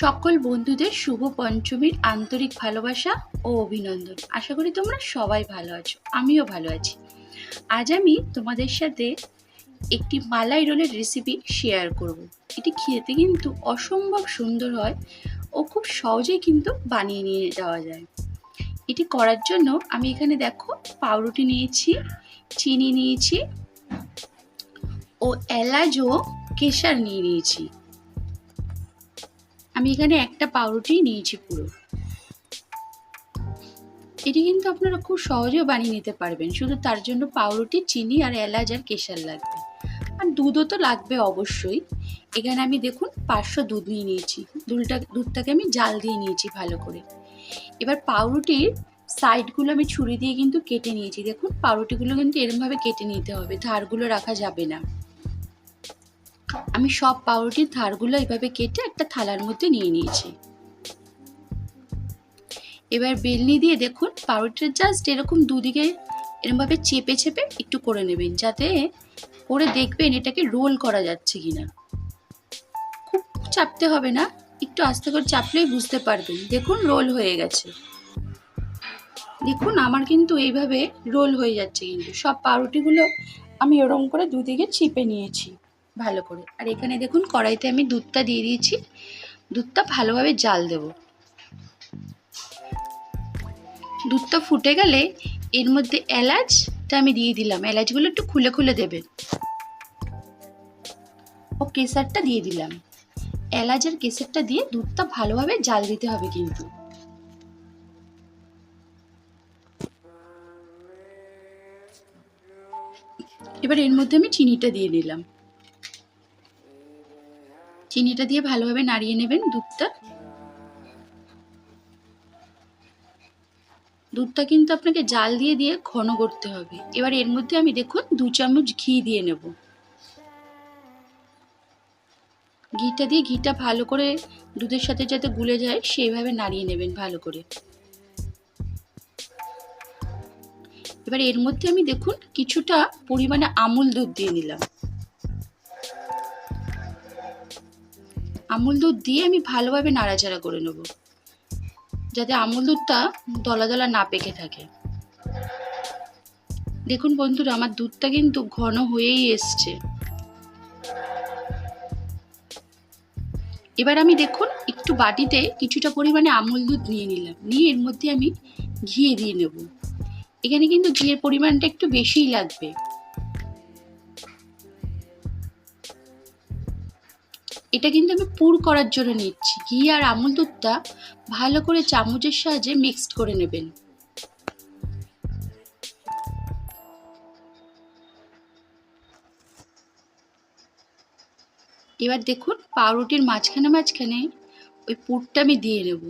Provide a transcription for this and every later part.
সকল বন্ধুদের শুভ পঞ্চমীর আন্তরিক ভালোবাসা ও অভিনন্দন। আশা করি তোমরা সবাই ভালো আছো, আমিও ভালো আছি। আজ আমি তোমাদের সাথে একটি মালাই রোলের রেসিপি শেয়ার করব। এটি খেতে কিন্তু অসম্ভব সুন্দর হয় ও খুব সহজেই কিন্তু বানিয়ে নিয়ে যাওয়া যায়। এটি করার জন্য আমি এখানে দেখো পাউরুটি নিয়েছি, চিনি নিয়েছি ও এলাচ ও কেশর নিয়ে নিয়েছি। আমি এখানে একটা পাউরুটি নিয়েছি পুরো। এটি কিন্তু আপনারা খুব সহজেও বানিয়ে নিতে পারবেন। শুধু তার জন্য পাউরুটি, চিনি আর এলাচ আর কেশর লাগবে। আর দুধও তো লাগবে অবশ্যই। এখানে আমি দেখুন পাঁচশো দুধ নিয়ে নিয়েছি। দুধটা দুধটাকে আমি জাল দিয়ে নিয়েছি ভালো করে। এবার পাউরুটির সাইডগুলো আমি ছুরি দিয়ে কিন্তু কেটে নিয়েছি। দেখুন, পাউরুটিগুলো কিন্তু এরমভাবে কেটে নিতে হবে। ধারগুলো রাখা যাবে না। আমি সব পাউরুটির ধারগুলো এভাবে কেটে একটা থালার মধ্যে নিয়ে নিয়েছি। এবার বেলনি দিয়ে দেখুন পাউরুটির জাস্ট এরকম দুদিকে এরমভাবে চেপে চেপে একটু করে নেবেন, যাতে করে দেখবেন এটাকে রোল করা যাচ্ছে কিনা। খুব চাপতে হবে না, একটু আস্তে করে চাপলেই বুঝতে পারবেন। দেখুন রোল হয়ে গেছে। দেখুন, আমার কিন্তু এইভাবে রোল হয়ে যাচ্ছে কিন্তু। সব পাউরুটিগুলো আমি ওরম করে দুদিকে চিপে নিয়েছি। ভালো করে। আর এখানে দেখুন, কড়াইতে আমি দুধটা দিয়ে দিয়েছি। দুধটা ভালোভাবে জাল দেব। দুধটা ফুটে গেলে এর মধ্যে এলাচটা আমি দিয়ে দিলাম। এলাচগুলো একটু খুলে খুলে দেবেন ও কেসারটা দিয়ে দিলাম। এলাচ আর কেসারটা দিয়ে দুধটা ভালোভাবে জাল দিতে হবে কিন্তু। এবার এর মধ্যে আমি চিনিটা দিয়ে দিলাম। চিনিটা দিয়ে ভালোভাবে নাড়িয়ে নেবেন দুধটা। দুধটা কিন্তু আপনাকে জাল দিয়ে দিয়ে ঘন করতে হবে। এবার এর মধ্যে আমি দেখুন দু চামচ ঘি দিয়ে নেব। ঘিটা দিয়ে ঘিটা ভালো করে দুধের সাথে যাতে গুলে যায় সেইভাবে নাড়িয়ে নেবেন ভালো করে। এবার এর মধ্যে আমি দেখুন কিছুটা পরিমাণে আমুল দুধ দিয়ে নিলাম। আমুল দুধ দিয়ে আমি ভালোভাবে নাড়াচাড়া করে নেব, যাতে আমুল দুধটা দলা দলা না পেকে থাকে। দেখুন বন্ধুরা, আমার দুধটা কিন্তু ঘন হয়েই এসছে। এবার আমি দেখুন, একটু বাটিতে কিছুটা পরিমাণে আমুল দুধ নিয়ে নিলাম। নিয়ে এর মধ্যে আমি ঘি দিয়ে নেব। এখানে কিন্তু ঘিয়ের পরিমাণটা একটু বেশিই লাগবে। এটা কিন্তু আমি পুর করার জন্য নিচ্ছি। ঘি আর আমুল দুধটা ভালো করে চামচের সাহায্যে মিক্সড করে নেবেন। এবার দেখুন, পাউরুটির মাঝখানে মাঝখানে ওই পুরটা আমি দিয়ে নেব।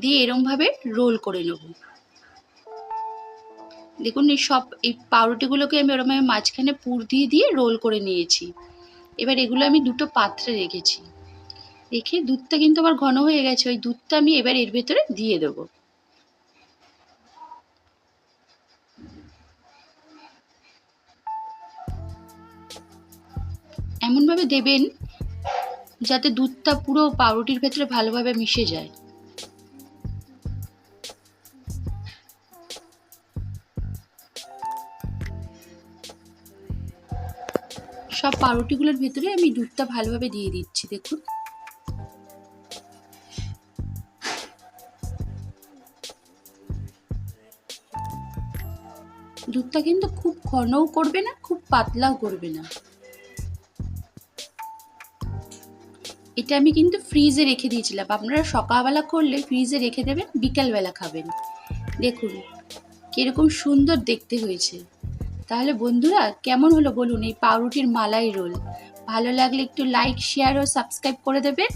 দিয়ে এরমভাবে রোল করে নেব। দেখুন, এই সব, এই পাউরুটিগুলোকে আমি ওরমভাবে মাঝখানে পুর দিয়ে দিয়ে রোল করে নিয়েছি। এবার এগুলো আমি দুটো পাত্রে রেখেছি। রেখে দুধটা কিন্তু আমার ঘন হয়ে গেছে, ওই দুধটা আমি এবার এর ভেতরে দিয়ে দেব। এমনভাবে দেবেন যাতে দুধটা পুরো পাউরুটির ভেতরে ভালোভাবে মিশে যায়। সব পাউরুটিগুলোর ভেতরে আমি দুধটা ভালোভাবে দিয়ে দিচ্ছি, দেখুন। দুধটা কিন্তু খুব ঘনও করবে না, খুব পাতলাও করবে না। এটা আমি কিন্তু ফ্রিজে রেখে দিয়েছিলাম। আপনারা সকালবেলা করলে ফ্রিজে রেখে দেবেন, বিকালবেলা খাবেন। দেখুন, কীরকম সুন্দর দেখতে হয়েছে। তাহলে বন্ধুরা, কেমন হলো বলুন এই পাউরুটির মালাই রোল? ভালো লাগলে একটু লাইক শেয়ার ও সাবস্ক্রাইব করে দেবেন।